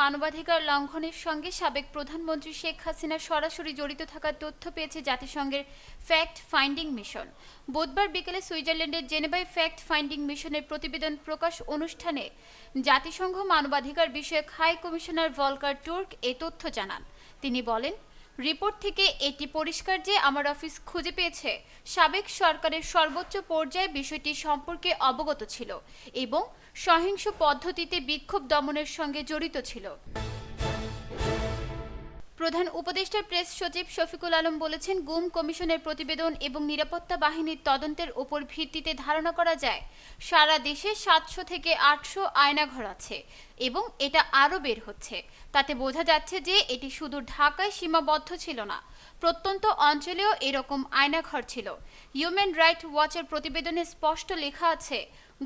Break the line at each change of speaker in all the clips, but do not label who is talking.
মানবাধিকার লঙ্ঘনের সঙ্গে সাবেক প্রধানমন্ত্রী শেখ হাসিনা সরাসরি জড়িত থাকার তথ্য পেয়েছে জাতিসংঘের ফ্যাক্ট ফাইন্ডিং মিশন। বুধবার বিকেলে সুইজারল্যান্ডের জেনেভায় ফ্যাক্ট ফাইন্ডিং মিশনের প্রতিবেদন প্রকাশ অনুষ্ঠানে জাতিসংঘ মানবাধিকার বিষয়ক হাই কমিশনার ভলকার টুর্ক এ তথ্য জানান। তিনি বলেন রিপোর্ট থেকে এটি পরিষ্কার যে আমার অফিস খুঁজে পেয়েছে, সাবেক সরকারের সর্বোচ্চ পর্যায়ে বিষয়টি সম্পর্কে অবগত ছিল এবং সহিংস পদ্ধতিতে বিক্ষোভ দমনের সঙ্গে জড়িত ছিল। প্রধান উপদেষ্টার প্রেস সচিব শফিকুল আলম বলেছেন, গুম কমিশনের প্রতিবেদন এবং নিরাপত্তা বাহিনীর তদন্তের উপর ভিত্তিতে ধারণা করা যায়, সারা দেশে সাতশো থেকে আটশো আয়নাঘর আছে এবং এটা আরও বের হচ্ছে। তাতে বোঝা যাচ্ছে যে এটি শুধু ঢাকায় সীমাবদ্ধ ছিল না, প্রত্যন্ত অঞ্চলেও এরকম আয়নাঘর ছিল। হিউম্যান রাইট ওয়াচের প্রতিবেদনে স্পষ্ট লেখা আছে,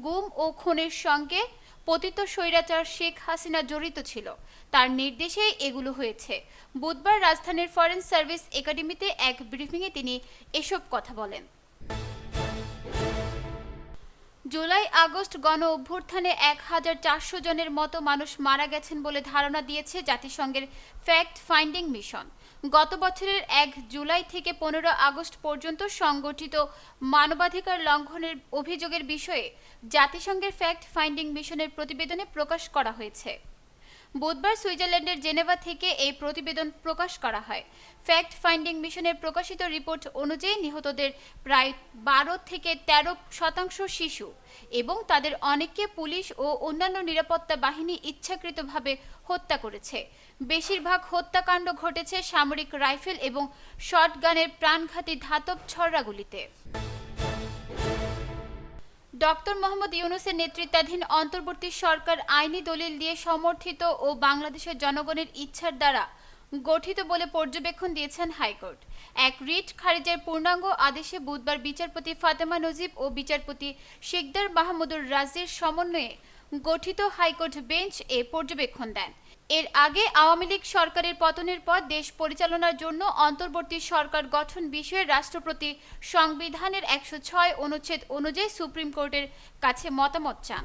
গুম ও খুনের সঙ্গে পতিত স্বৈরাচার শেখ হাসিনা জড়িত ছিল। তার নির্দেশে এগুলো হয়েছে। বুধবার রাজধানীর ফরেন সার্ভিস একাডেমিতে এক ব্রিফিংয়ে তিনি এসব কথা বলেন। জুলাই আগস্ট গণ অভ্যুত্থানে এক হাজার চারশো জনের মতো মানুষ মারা গেছেন বলে ধারণা দিয়েছে জাতিসংঘের ফ্যাক্ট ফাইন্ডিং মিশন। গত বছরের এক জুলাই থেকে পনেরো আগস্ট পর্যন্ত সংগঠিত মানবাধিকার লঙ্ঘনের অভিযোগের বিষয়ে জাতিসংঘের ফ্যাক্ট ফাইন্ডিং মিশনের প্রতিবেদনে প্রকাশ করা হয়েছে। বুধবার সুইজারল্যান্ডের জেনেভা থেকে এই প্রতিবেদন প্রকাশ করা হয়। ফ্যাক্ট ফাইন্ডিং মিশনের প্রকাশিত রিপোর্ট অনুযায়ী নিহতদের প্রায় বারো থেকে ১৩ শতাংশ শিশু এবং তাদের অনেককে পুলিশ ও অন্যান্য নিরাপত্তা বাহিনী ইচ্ছাকৃতভাবে হত্যা করেছে। বেশিরভাগ হত্যাকাণ্ড ঘটেছে সামরিক রাইফেল এবং শটগানের প্রাণঘাতী ধাতব ছড়রাগুলিতে ডক্টর মোহাম্মদ ইউনুসের নেতৃত্বাধীন অন্তর্বর্তী সরকার আইনি দলিল দিয়ে সমর্থিত ও বাংলাদেশের জনগণের ইচ্ছার দ্বারা গঠিত বলে পর্যবেক্ষণ দিয়েছেন হাইকোর্ট। এক রিট খারিজের পূর্ণাঙ্গ আদেশে বুধবার বিচারপতি ফাতেমা নজিব ও বিচারপতি শেখদার মাহমুদুর রাজির সমন্বয়ে গঠিত হাইকোর্ট বেঞ্চ এ পর্যবেক্ষণ দেন। এর আগে আওয়ামী লীগ সরকারের পতনের পর দেশ পরিচালনার জন্য অন্তর্বর্তী সরকার গঠন বিষয়ে রাষ্ট্রপতি সংবিধানের একশো ছয় অনুচ্ছেদ অনুযায়ী সুপ্রিম কোর্টের কাছে মতামত চান।